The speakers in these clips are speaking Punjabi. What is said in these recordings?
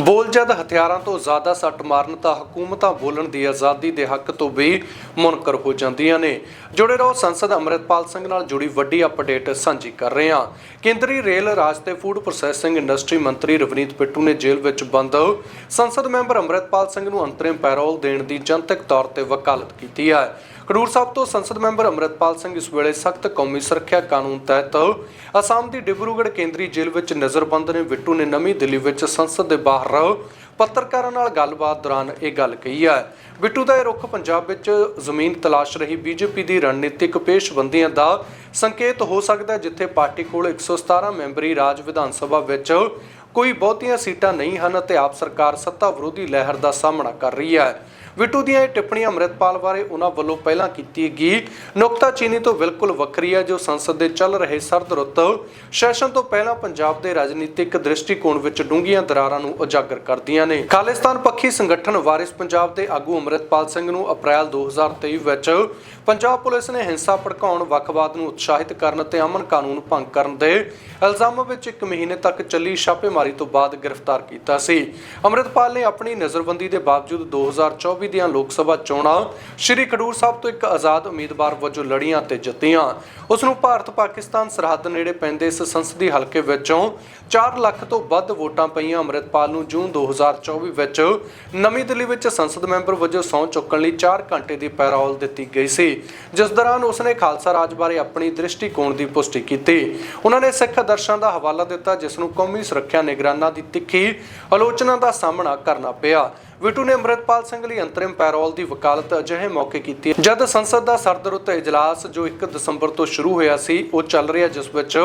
ਬੋਲ ਜਦ ਹਥਿਆਰਾਂ ਤੋਂ ਜ਼ਿਆਦਾ ਸੱਟ ਮਾਰਨ ਤਾਂ ਹਕੂਮਤਾਂ ਬੋਲਣ ਦੀ ਆਜ਼ਾਦੀ ਦੇ ਹੱਕ ਤੋਂ ਵੀ ਮੁਨਕਰ ਹੋ ਜਾਂਦੀਆਂ ਨੇ। ਜੁੜੇ ਰਹੋ ਸੰਸਦ ਅੰਮ੍ਰਿਤਪਾਲ ਸਿੰਘ ਨਾਲ ਜੁੜੀ ਵੱਡੀ ਅਪਡੇਟ ਸਾਂਝੀ ਕਰ ਰਹੇ ਹਾਂ। ਕੇਂਦਰੀ ਰੇਲ, ਰਾਜ ਤੇ ਫੂਡ ਪ੍ਰੋਸੈਸਿੰਗ ਇੰਡਸਟਰੀ ਮੰਤਰੀ ਰਵਨੀਤ ਬਿੱਟੂ ਨੇ ਜੇਲ੍ਹ ਵਿੱਚ ਬੰਦ। ਸੰਸਦ ਮੈਂਬਰ ਅੰਮ੍ਰਿਤਪਾਲ ਸਿੰਘ ਨੂੰ ਅੰਤਰਿਮ ਪੈਰੋਲ ਦੇਣ ਦੀ ਜਨਤਕ ਤੌਰ ਤੇ ਵਕਾਲਤ ਕੀਤੀ ਹੈ। ਖਡੂਰ ਸਾਹਿਬ ਤੋਂ ਸੰਸਦ ਮੈਂਬਰ ਅੰਮ੍ਰਿਤਪਾਲ ਸਿੰਘ ਇਸ ਵੇਲੇ ਸਖਤ ਕੌਮੀ ਸੁਰੱਖਿਆ ਕਾਨੂੰਨ ਤਹਿਤ ਅਸਾਮ ਦੀ ਡਿਬਰੂਗੜ੍ਹ ਕੇਂਦਰੀ ਜੇਲ੍ਹ ਵਿੱਚ ਨਜ਼ਰਬੰਦ ਨੇ ਬਿੱਟੂ ਨੇ ਨਵੀਂ ਦਿੱਲੀ ਵਿੱਚ ਸੰਸਦ ਦੇ ਬਾਹਰ ਪੱਤਰਕਾਰਾਂ ਨਾਲ ਗੱਲਬਾਤ ਦੌਰਾਨ ਇਹ ਗੱਲ ਕਹੀ ਹੈ। ਬਿੱਟੂ ਦਾ ਇਹ ਰੁਖ ਪੰਜਾਬ ਵਿੱਚ ਜ਼ਮੀਨ ਤਲਾਸ਼ ਰਹੀ ਬੀਜੇਪੀ ਦੀ ਰਣਨੀਤਿਕ ਪੇਸ਼ਬੰਦੀਆਂ ਦਾ ਸੰਕੇਤ ਹੋ ਸਕਦਾ ਜਿੱਥੇ ਪਾਰਟੀ ਕੋਲ 117 ਮੈਂਬਰੀ ਰਾਜ ਵਿਧਾਨ ਸਭਾ ਵਿੱਚ ਕੋਈ ਬਹੁਤੀਆਂ ਸੀਟਾਂ ਨਹੀਂ ਹਨ ਅਤੇ ਆਪ ਸਰਕਾਰ ਸੱਤਾ ਵਿਰੋਧੀ ਲਹਿਰ ਦਾ ਸਾਹਮਣਾ ਕਰ ਰਹੀ ਹੈ। ਬਿੱਟੂ ਦੀਆਂ ਇਹ ਟਿੱਪਣੀਆਂ ਅੰਮ੍ਰਿਤਪਾਲ ਬਾਰੇ ਉਹਨਾਂ ਵੱਲੋਂ ਪਹਿਲਾਂ ਕੀਤੀ ਗਈ। ਨੁਕਤਾਚੀਨੀ ਤੋਂ ਬਿਲਕੁਲ ਵੱਖਰੀ ਹੈ, ਜੋ ਸੰਸਦ ਦੇ ਚੱਲ ਰਹੇ ਸਰਦ ਰੁੱਤ ਸੈਸ਼ਨ ਤੋਂ ਪਹਿਲਾਂ ਪੰਜਾਬ ਦੇ ਰਾਜਨੀਤਿਕ ਦ੍ਰਿਸ਼ਟੀਕੋਣ ਵਿੱਚ ਡੂੰਘੀਆਂ ਦਰਾਰਾਂ ਨੂੰ ਉਜਾਗਰ ਕਰਦੀਆਂ ਨੇ। ਖਾਲਿਸਤਾਨ ਪੱਖੀ ਸੰਗਠਨ ਵਾਰਿਸ ਪੰਜਾਬ ਦੇ ਆਗੂ ਅੰਮ੍ਰਿਤਪਾਲ ਸਿੰਘ ਨੂੰ ਅਪ੍ਰੈਲ 2023 ਵਿੱਚ ਪੰਜਾਬ ਪੁਲਿਸ ਨੇ ਹਿੰਸਾ ਭੜਕਾਉਣ, ਵੱਖਵਾਦ ਨੂੰ ਉਤਸ਼ਾਹਿਤ ਕਰਨ ਅਤੇ ਅਮਨ ਕਾਨੂੰਨ ਭੰਗ ਕਰਨ ਦੇ ਇਲਜ਼ਾਮਾਂ ਵਿੱਚ ਇੱਕ ਮਹੀਨੇ ਤੱਕ ਚੱਲੀ ਛਾਪੇਮਾਰੀ ਤੋਂ ਬਾਅਦ ਗ੍ਰਿਫਤਾਰ ਕੀਤਾ ਸੀ। ਅੰਮ੍ਰਿਤਪਾਲ ਨੇ ਆਪਣੀ ਨਜ਼ਰਬੰਦੀ ਦੇ ਬਾਵਜੂਦ 2024 ਦੀਆਂ ਲੋਕ ਸਭਾ ਚੋਣਾਂ ਸ਼੍ਰੀ ਖਡੂਰ ਸਾਹਿਬ ਤੋਂ ਇੱਕ ਆਜ਼ਾਦ ਉਮੀਦਵਾਰ ਵਜੋਂ ਲੜੀਆਂ ਤੇ ਜਿੱਤੀਆਂ। ਉਸ ਨੂੰ ਭਾਰਤ ਪਾਕਿਸਤਾਨ ਸਰਹੱਦ ਨੇੜੇ ਪੈਂਦੇ ਇਸ ਸੰਸਦੀ ਹਲਕੇ ਵਿੱਚੋਂ 4 ਲੱਖ ਤੋਂ ਵੱਧ ਵੋਟਾਂ ਪਈਆਂ ਅੰਮ੍ਰਿਤਪਾਲ ਨੂੰ ਜੂਨ 2024 ਵਿੱਚ। ਨਵੀਂ ਦਿੱਲੀ ਵਿੱਚ ਸੰਸਦ ਮੈਂਬਰ ਵਜੋਂ ਸਹੁੰ ਚੁੱਕਣ ਲਈ 4 ਘੰਟੇ ਦੀ ਪੈਰੋਲ ਦਿੱਤੀ ਗਈ ਸੀ, ਜਿਸ ਦੌਰਾਨ ਉਸਨੇ ਖਾਲਸਾ ਰਾਜ ਬਾਰੇ ਆਪਣੀ ਦ੍ਰਿਸ਼ਟੀਕੋਣ ਦੀ ਪੁਸ਼ਟੀ ਕੀਤੀ। ਉਹਨਾਂ ਨੇ ਸਿੱਖ ਆਦਰਸ਼ਾਂ ਦਾ ਹਵਾਲਾ ਦਿੱਤਾ, ਜਿਸ ਨੂੰ ਕੌਮੀ ਸੁਰੱਖਿਆ ਨਿਗਰਾਨਾਂ ਦੀ ਤਿੱਖੀ ਆਲੋਚਨਾ ਦਾ ਸਾਹਮਣਾ ਕਰਨਾ ਪਿਆ। ਵਿਟੂ ਨੇ ਅੰਮ੍ਰਿਤਪਾਲ ਸਿੰਘ ਲਈ ਅੰਤਰਿਮ ਪੈਰੋਲ ਦੀ ਵਕਾਲਤ ਅਜਿਹੇ ਮੌਕੇ ਕੀਤੀ ਜਦ ਸੰਸਦ ਦਾ ਸਰਦਰੁੱਤ ਇਜਲਾਸ ਜੋ 1 ਦਸੰਬਰ ਤੋਂ ਸ਼ੁਰੂ ਹੋਇਆ ਸੀ, ਉਹ ਚੱਲ ਰਿਹਾ ਜਿਸ ਵਿੱਚ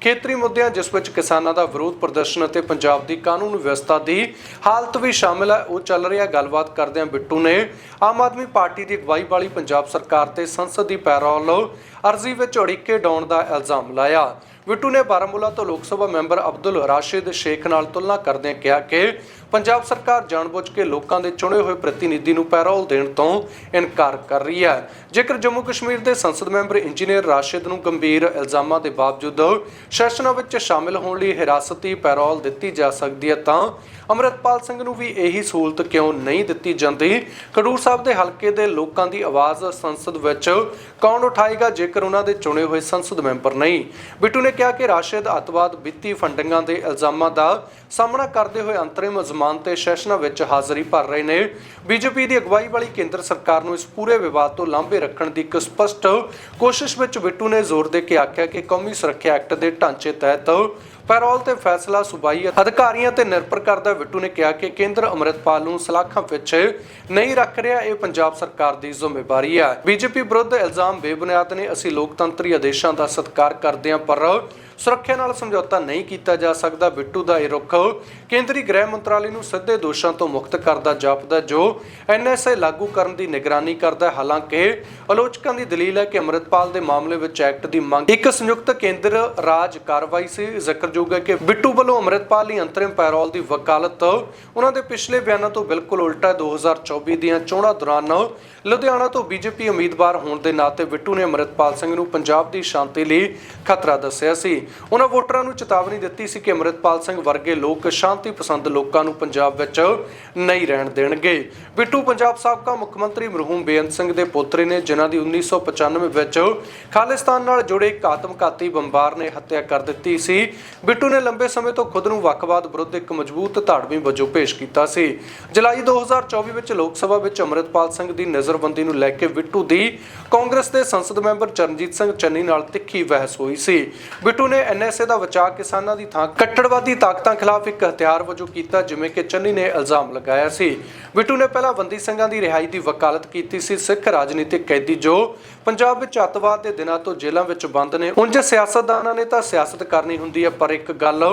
ਖੇਤਰੀ ਮੁੱਦਿਆਂ, ਜਿਸ ਵਿੱਚ ਕਿਸਾਨਾਂ ਦਾ ਵਿਰੋਧ ਪ੍ਰਦਰਸ਼ਨ ਅਤੇ ਪੰਜਾਬ ਦੀ ਕਾਨੂੰਨ ਵਿਵਸਥਾ ਦੀ ਹਾਲਤ ਵੀ ਸ਼ਾਮਿਲ ਹੈ, ਉਹ ਚੱਲ ਰਿਹਾ। ਗੱਲਬਾਤ ਕਰਦਿਆਂ ਬਿੱਟੂ ਨੇ ਆਮ ਆਦਮੀ ਪਾਰਟੀ ਦੀ ਅਗਵਾਈ ਵਾਲੀ ਪੰਜਾਬ ਸਰਕਾਰ ਤੇ ਸੰਸਦ ਦੀ ਪੈਰੋਲ ਅਰਜ਼ੀ ਵਿੱਚ ਅੜਿੱਕੇ ਡਾਉਣ ਦਾ ਇਲਜ਼ਾਮ ਲਾਇਆ। ਬਿੱਟੂ ਨੇ ਬਾਰਾਮੂਲਾ ਤੋਂ ਲੋਕ ਸਭਾ ਮੈਂਬਰ ਅਬਦੁਲ ਰਾਸ਼ਿਦ ਸ਼ੇਖ ਨਾਲ ਤੁਲਨਾ ਕਰਦਿਆਂ ਕਿਹਾ ਕਿ ਪੰਜਾਬ ਸਰਕਾਰ ਜਾਣਬੁੱਝ ਕੇ ਲੋਕਾਂ ਦੇ ਚੁਣੇ ਹੋਏ ਪ੍ਰਤੀਨਿਧੀ ਨੂੰ ਪੈਰੋਲ ਦੇਣ ਤੋਂ ਇਨਕਾਰ ਕਰ ਰਹੀ ਹੈ। ਜੇਕਰ ਜੰਮੂ ਕਸ਼ਮੀਰ ਦੇ ਸੰਸਦ ਮੈਂਬਰ ਇੰਜੀਨੀਅਰ ਰਾਸ਼ਿਦ ਨੂੰ ਗੰਭੀਰ ਇਲਜ਼ਾਮਾਂ ਦੇ ਬਾਵਜੂਦ ਸੈਸ਼ਨਾਂ ਵਿੱਚ ਸ਼ਾਮਿਲ ਹੋਣ ਲਈ ਹਿਰਾਸਤੀ ਪੈਰੋਲ ਦਿੱਤੀ ਜਾ ਸਕਦੀ ਹੈ ਤਾਂ ਅਮਰਤਪਾਲ ਸਿੰਘ ਨੂੰ ਵੀ ਇਹੀ ਸਹੂਲਤ ਕਿਉਂ ਨਹੀਂ ਦਿੱਤੀ ਜਾਂਦੀ? ਖਡੂਰ ਸਾਹਿਬ ਦੇ ਹਲਕੇ ਦੇ ਲੋਕਾਂ ਦੀ ਆਵਾਜ਼ ਸੰਸਦ ਵਿੱਚ ਕੌਣ ਉਠਾਏਗਾ ਜੇਕਰ ਉਹਨਾਂ ਦੇ ਚੁਣੇ ਹੋਏ ਸੰਸਦ ਮੈਂਬਰ ਨਹੀਂ? ਬਿੱਟੂ ਨੇ ਕਿਹਾ ਕਿ ਰਾਸ਼ਿਦ ਅਤਵਾਦ ਵਿੱਤੀ ਫੰਡਿੰਗਾਂ ਦੇ ਇਲਜ਼ਾਮਾਂ ਦਾ ਸਾਹਮਣਾ ਕਰਦੇ ਹੋਏ ਅੰਤਰਿਮ ਜ਼ਮਾਨਤ ਤੇ ਸੈਸ਼ਨਾਂ ਵਿੱਚ ਹਾਜ਼ਰੀ ਭਰ ਰਹੇ ਨੇ। ਬੀਜੇਪੀ ਦੀ ਅਗਵਾਈ ਵਾਲੀ ਕੇਂਦਰ ਸਰਕਾਰ ਨੂੰ ਇਸ ਪੂਰੇ ਵਿਵਾਦ ਤੋਂ ਲਾਂਭੇ ਰੱਖਣ ਦੀ ਇੱਕ ਸਪਸ਼ਟ ਕੋਸ਼ਿਸ਼ ਵਿੱਚ ਬਿੱਟੂ ਨੇ ਜ਼ੋਰ ਦੇ ਕੇ ਆਖਿਆ ਕਿ ਕੌਮੀ ਸੁਰੱਖਿਆ ਐਕਟ ਦੇ ਢਾਂਚੇ ਤਹਿਤ ਪੈਰੋਲ ਤੇ ਫੈਸਲਾ ਸੂਬਾਈ ਅਧਿਕਾਰੀਆਂ ਤੇ ਨਿਰਭਰ ਕਰਦਾ ਬਿੱਟੂ ਨੇ ਕਿਹਾ ਕਿ ਕੇਂਦਰ ਅੰਮ੍ਰਿਤਪਾਲ ਨੂੰ ਸਲਾਖਾਂ ਵਿੱਚ ਨਹੀਂ ਰੱਖ ਰਿਹਾ, ਇਹ ਪੰਜਾਬ ਸਰਕਾਰ ਦੀ ਜ਼ਿੰਮੇਵਾਰੀ ਹੈ। ਬੀਜੇਪੀ ਵਿਰੁੱਧ ਇਲਜ਼ਾਮ ਬੇਬੁਨਿਆਦ ਨੇ, ਅਸੀਂ ਲੋਕਤੰਤਰੀ ਆਦੇਸ਼ਾਂ ਦਾ ਸਤਿਕਾਰ ਕਰਦੇ ਹਾਂ, ਪਰ ਸੁਰੱਖਿਆ ਨਾਲ ਸਮਝੌਤਾ ਨਹੀਂ ਕੀਤਾ ਜਾ ਸਕਦਾ। ਬਿੱਟੂ ਦਾ ਇਹ ਰੁਖ ਕੇਂਦਰੀ ਗ੍ਰਹਿ ਮੰਤਰਾਲੇ ਨੂੰ ਸਿੱਧੇ ਦੋਸ਼ਾਂ ਤੋਂ ਮੁਕਤ ਕਰਦਾ ਜਾਪਦਾ ਜੋ ਐਨਐਸਏ ਲਾਗੂ ਕਰਨ ਦੀ ਨਿਗਰਾਨੀ ਕਰਦਾ ਹੈ। ਹਾਲਾਂਕਿ ਆਲੋਚਕਾਂ ਦੀ ਦਲੀਲ ਹੈ ਕਿ ਅੰਮ੍ਰਿਤਪਾਲ ਦੇ ਮਾਮਲੇ ਵਿੱਚ ਐਕਟ ਦੀ ਮੰਗ ਇੱਕ ਸੰਯੁਕਤ ਕੇਂਦਰ ਰਾਜ ਕਾਰਵਾਈ ਸੀ। ਜ਼ਿਕਰਯੋਗ ਹੈ ਕਿ ਬਿੱਟੂ ਵੱਲੋਂ ਅੰਮ੍ਰਿਤਪਾਲ ਲਈ ਅੰਤਰਿਮ ਪੈਰੋਲ ਦੀ ਵਕਾਲਤ ਉਹਨਾਂ ਦੇ ਪਿਛਲੇ ਬਿਆਨਾਂ ਤੋਂ ਬਿਲਕੁਲ ਉਲਟਾ ਹੈ। 2024 ਦੀਆਂ ਚੋਣਾਂ ਦੌਰਾਨ ਲੁਧਿਆਣਾ ਤੋਂ ਬੀਜੇਪੀ ਉਮੀਦਵਾਰ ਹੋਣ ਦੇ ਨਾਤੇ ਬਿੱਟੂ ਨੇ ਅੰਮ੍ਰਿਤਪਾਲ ਸਿੰਘ ਨੂੰ ਪੰਜਾਬ ਦੀ ਸ਼ਾਂਤੀ ਲਈ ਖਤਰਾ ਦੱਸਿਆ ਸੀ। ਉਹਨਾਂ ਵੋਟਰਾਂ ਨੂੰ ਚੇਤਾਵਨੀ ਦਿੱਤੀ ਸੀ ਕਿ ਅੰਮ੍ਰਿਤਪਾਲ ਸਿੰਘ ਵਰਗੇ ਲੋਕ ਸ਼ਾਂਤੀ ਪਸੰਦ ਲੋਕਾਂ ਨੂੰ ਪੰਜਾਬ ਵਿੱਚ ਨਹੀਂ ਰਹਿਣ ਦੇਣਗੇ। ਬਿੱਟੂ ਪੰਜਾਬ ਸਾਬਕਾ ਮੁੱਖ ਮੰਤਰੀ ਮਰਹੂਮ ਬੇਅੰਤ ਸਿੰਘ ਦੇ ਪੋਤਰੇ ਨੇ ਜਿਨ੍ਹਾਂ ਦੀ 1995 ਵਿੱਚ ਖਾਲਿਸਤਾਨ ਨਾਲ ਜੁੜੇ ਇੱਕ ਆਤਮਘਾਤੀ ਬੰਬਾਰ ਨੇ ਹੱਤਿਆ ਕਰ ਦਿੱਤੀ ਸੀ। ਬਿੱਟੂ ਨੇ ਲੰਬੇ ਸਮੇਂ ਤੋਂ ਖੁਦ ਨੂੰ ਵੱਖਵਾਦ ਵਿਰੁੱਧ ਇੱਕ ਮਜ਼ਬੂਤ ਧਾੜਵੀ ਵਜੋਂ ਪੇਸ਼ ਕੀਤਾ ਸੀ। ਜੁਲਾਈ 2024 ਵਿੱਚ ਲੋਕ ਸਭਾ ਵਿੱਚ ਅੰਮ੍ਰਿਤਪਾਲ ਸਿੰਘ ਦੀ ਨਜ਼ਰਬੰਦੀ ਨੂੰ ਲੈ ਕੇ ਬਿੱਟੂ ਦੀ ਕਾਂਗਰਸ ਦੇ ਸੰਸਦ ਮੈਂਬਰ ਚਰਨਜੀਤ ਸਿੰਘ ਚੰਨੀ ਨਾਲ ਤਿੱਖੀ ਬਹਿਸ ਹੋਈ ਸੀ। ਬਿੱਟੂ ਨੇ ਐਨਐਸਏ ਦਾ ਬਚਾਅ ਕਿਸਾਨਾਂ ਦੀ ਥਾਂ ਕੱਟੜਵਾਦੀ ਤਾਕਤਾਂ ਖਿਲਾਫ ਇੱਕ ਹਥਿਆਰ ਵਜੋਂ ਕੀਤਾ, ਜਿਵੇਂ ਕਿ ਚੰਨੀ ਨੇ ਇਲਜ਼ਾਮ ਲਗਾਇਆ ਸੀ। ਬਿੱਟੂ ਨੇ ਪਹਿਲਾਂ ਬੰਦੀ ਸਿੰਘਾਂ ਦੀ ਰਿਹਾਈ ਦੀ ਵਕਾਲਤ ਕੀਤੀ ਸੀ। ਸਿੱਖ ਰਾਜਨੀਤਿਕ ਕੈਦੀ ਜੋ ਪੰਜਾਬ ਵਿੱਚ ਅੱਤਵਾਦ ਦੇ ਦਿਨਾਂ ਤੋਂ ਜੇਲ੍ਹਾਂ ਵਿੱਚ ਬੰਦ ਨੇ, ਉਂਝ ਸਿਆਸਤਦਾਨਾਂ ਨੇ ਤਾਂ ਸਿਆਸਤ ਕਰਨੀ ਹੁੰਦੀ ਹੈ, ਪਰ ਇੱਕ ਗੱਲ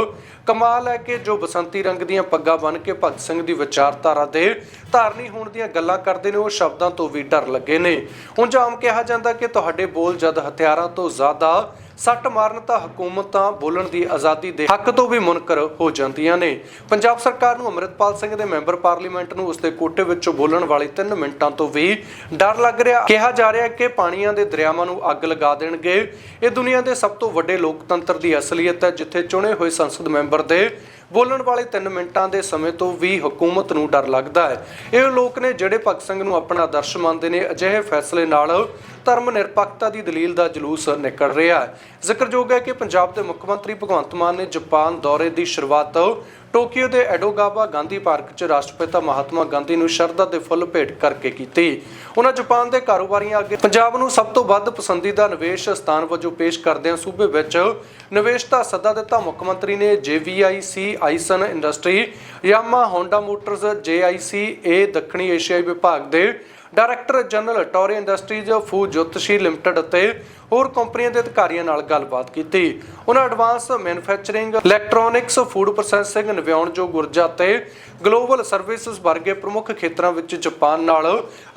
ਕਮਾਲ ਹੈ ਕਿ ਜੋ ਬਸੰਤੀ ਰੰਗ ਦੀਆਂ ਪੱਗਾਂ ਬੰਨ ਕੇ ਭਗਤ ਸਿੰਘ ਦੀ ਵਿਚਾਰਧਾਰਾ ਦੇ ਧਾਰਨੀ ਹੋਣ ਦੀਆਂ ਗੱਲਾਂ ਕਰਦੇ ਨੇ, ਉਹ ਸ਼ਬਦਾਂ ਤੋਂ ਵੀ ਡਰ ਲੱਗੇ ਨੇ। ਉਂਝ ਆਮ ਕਿਹਾ ਜਾਂਦਾ ਕਿ ਤੁਹਾਡੇ ਬੋਲ ਜਦ ਹਥਿਆਰਾਂ ਤੋਂ ਜ਼ਿਆਦਾ ਸੱਟ ਮਾਰਨ ਤਾਂ ਹਕੂਮਤਾਂ ਬੋਲਣ ਦੀ ਆਜ਼ਾਦੀ ਦੇ ਹੱਕ ਤੋਂ ਵੀ ਮੁਨਕਰ ਹੋ ਜਾਂਦੀਆਂ ਨੇ। ਪੰਜਾਬ ਸਰਕਾਰ ਨੂੰ ਅੰਮ੍ਰਿਤਪਾਲ ਸਿੰਘ ਦੇ ਮੈਂਬਰ ਪਾਰਲੀਮੈਂਟ ਨੂੰ ਉਸਦੇ ਕੋਟੇ ਵਿੱਚੋਂ ਬੋਲਣ ਵਾਲੇ 3 ਮਿੰਟਾਂ ਤੋਂ ਵੀ ਡਰ ਲੱਗ ਰਿਹਾ। ਕਿਹਾ ਜਾ ਰਿਹਾ ਕਿ ਪਾਣੀਆਂ ਦੇ ਦਰਿਆਵਾਂ ਨੂੰ ਅੱਗ ਲਗਾ ਦੇਣਗੇ। ਇਹ ਦੁਨੀਆ ਦੇ ਸਭ ਤੋਂ ਵੱਡੇ ਲੋਕਤੰਤਰ ਦੀ ਅਸਲੀਅਤ ਹੈ, ਜਿੱਥੇ ਚੁਣੇ ਹੋਏ ਸੰਸਦ ਮੈਂਬਰ ਦੇ ਬੋਲਣ ਵਾਲੇ 3 ਮਿੰਟਾਂ ਦੇ ਸਮੇਂ ਤੋਂ ਵੀ ਹਕੂਮਤ ਨੂੰ ਡਰ ਲੱਗਦਾ ਹੈ। ਇਹ ਲੋਕ ਨੇ ਜਿਹੜੇ ਭਗਤ ਸਿੰਘ ਨੂੰ ਆਪਣਾ ਆਦਰਸ਼ ਮੰਨਦੇ ਨੇ, ਅਜਿਹੇ ਫੈਸਲੇ ਨਾਲ ਧਰਮ ਨਿਰਪੱਖਤਾ ਦੀ ਦਲੀਲ ਦਾ ਜਲੂਸ ਨਿਕਲ ਰਿਹਾ ਹੈ। ਜ਼ਿਕਰਯੋਗ ਹੈ ਕਿ ਪੰਜਾਬ ਦੇ ਮੁੱਖ ਮੰਤਰੀ ਭਗਵੰਤ ਮਾਨ ਨੇ ਜਾਪਾਨ ਦੌਰੇ ਦੀ ਸ਼ੁਰੂਆਤ ਟੋਕੀਓ ਦੇ ਐਡੋਗਾਵਾ ਗਾਂਧੀ ਪਾਰਕ 'ਚ ਰਾਸ਼ਟਰਪਿਤਾ ਮਹਾਤਮਾ ਗਾਂਧੀ ਨੂੰ ਸ਼ਰਧਾ ਦੇ ਫੁੱਲ ਭੇਟ ਕਰਕੇ ਕੀਤੀ। ਉਹਨਾਂ ਜਾਪਾਨ ਦੇ ਕਾਰੋਬਾਰੀਆਂ ਅੱਗੇ ਪੰਜਾਬ ਨੂੰ ਸਭ ਤੋਂ ਵੱਧ ਪਸੰਦੀਦਾ ਨਿਵੇਸ਼ ਸਥਾਨ ਵਜੋਂ ਪੇਸ਼ ਕਰਦਿਆਂ ਸੂਬੇ ਵਿੱਚ ਨਿਵੇਸ਼ ਦਾ ਸੱਦਾ ਦਿੱਤਾ। ਮੁੱਖ ਮੰਤਰੀ ਨੇ JVIC Aisin industry, Yamaha, Honda motors JIC ਏ ਦੱਖਣੀ ਏਸ਼ੀਆਈ ਵਿਭਾਗ ਦੇ director general Toray industries food ਜੋਤਸ਼ੀ limited ਅਤੇ ਹੋਰ ਕੰਪਨੀਆਂ ਦੇ ਅਧਿਕਾਰੀਆਂ ਨਾਲ ਗੱਲਬਾਤ ਕੀਤੀ। ਉਹਨਾਂ advance manufacturing, electronics, food processing ਨਵਿਆਉਣਯੋਗ ਊਰਜਾ ਤੇ ਗਲੋਬਲ ਸਰਵਿਸਿਜ਼ ਵਰਗੇ ਪ੍ਰਮੁੱਖ ਖੇਤਰਾਂ ਵਿੱਚ ਜਾਪਾਨ ਨਾਲ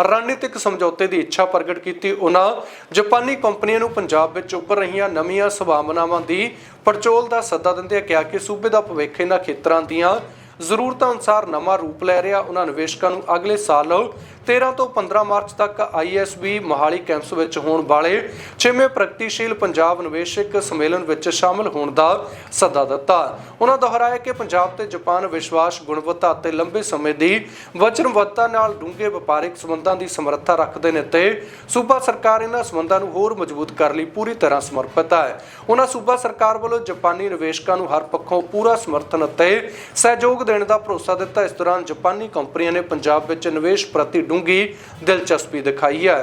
ਰਣਨੀਤਿਕ ਸਮਝੌਤੇ ਦੀ ਇੱਛਾ ਪ੍ਰਗਟ ਕੀਤੀ। ਉਹਨਾਂ ਜਾਪਾਨੀ ਕੰਪਨੀਆਂ ਨੂੰ ਪੰਜਾਬ ਵਿੱਚ ਉੱਭਰ ਰਹੀਆਂ ਨਵੀਆਂ ਸੰਭਾਵਨਾਵਾਂ ਦੀ ਪੜਚੋਲ ਦਾ ਸੱਦਾ ਦਿੰਦਿਆਂ ਕਿਹਾ ਕਿ ਸੂਬੇ ਦਾ ਭਵਿੱਖ ਇਹਨਾਂ ਖੇਤਰਾਂ ਦੀਆਂ ਜ਼ਰੂਰਤਾਂ ਅਨੁਸਾਰ ਨਵਾਂ ਰੂਪ ਲੈ ਰਿਹਾ ਉਹਨਾਂ ਨਿਵੇਸ਼ਕਾਂ ਨੂੰ ਅਗਲੇ ਸਾਲ। 13 ਤੋਂ 15 ਮਾਰਚ ਤੱਕ ਆਈਐਸਬੀ ਮੋਹਾਲੀ ਕੈਂਪਸ ਵਿੱਚ ਹੋਣ ਵਾਲੇ 6ਵੇਂ ਪ੍ਰਗਤੀਸ਼ੀਲ ਪੰਜਾਬ ਨਿਵੇਸ਼ਕ ਸੰਮੇਲਨ ਵਿੱਚ ਸ਼ਾਮਲ ਹੋਣ ਦਾ ਸੱਦਾ ਦਿੱਤਾ। ਉਹਨਾਂ ਦੁਹਰਾਇਆ ਕਿ ਪੰਜਾਬ ਤੇ ਜਾਪਾਨ ਵਿਸ਼ਵਾਸ, ਗੁਣਵੱਤਾ ਅਤੇ ਲੰਬੇ ਸਮੇਂ ਦੀ ਵਚਨਬੱਧਤਾ ਨਾਲ ਡੂੰਘੇ ਵਪਾਰਿਕ ਸੰਬੰਧਾਂ ਦੀ ਸਮਰੱਥਾ ਰੱਖਦੇ ਨੇ ਤੇ ਸੂਬਾ ਸਰਕਾਰ ਇਹਨਾਂ ਸੰਬੰਧਾਂ ਨੂੰ ਹੋਰ ਮਜ਼ਬੂਤ ਕਰਨ ਲਈ ਪੂਰੀ ਤਰ੍ਹਾਂ ਸਮਰਪਿਤ ਹੈ। ਉਹਨਾਂ ਸੂਬਾ ਸਰਕਾਰ ਵੱਲੋਂ ਜਾਪਾਨੀ ਨਿਵੇਸ਼ਕਾਂ ਨੂੰ ਹਰ ਪੱਖੋਂ ਪੂਰਾ ਸਮਰਥਨ ਅਤੇ ਸਹਿਯੋਗ ਸਹਿਯੋਗ ਦੇਣ ਦਾ ਭਰੋਸਾ ਦਿੱਤਾ। ਇਸ ਦੌਰਾਨ ਜਾਪਾਨੀ ਕੰਪਨੀਆਂ ਨੇ ਪੰਜਾਬ ਵਿੱਚ ਨਿਵੇਸ਼ ਪ੍ਰਤੀ ਡੂੰਘੀ ਦਿਲਚਸਪੀ ਦਿਖਾਈ ਹੈ।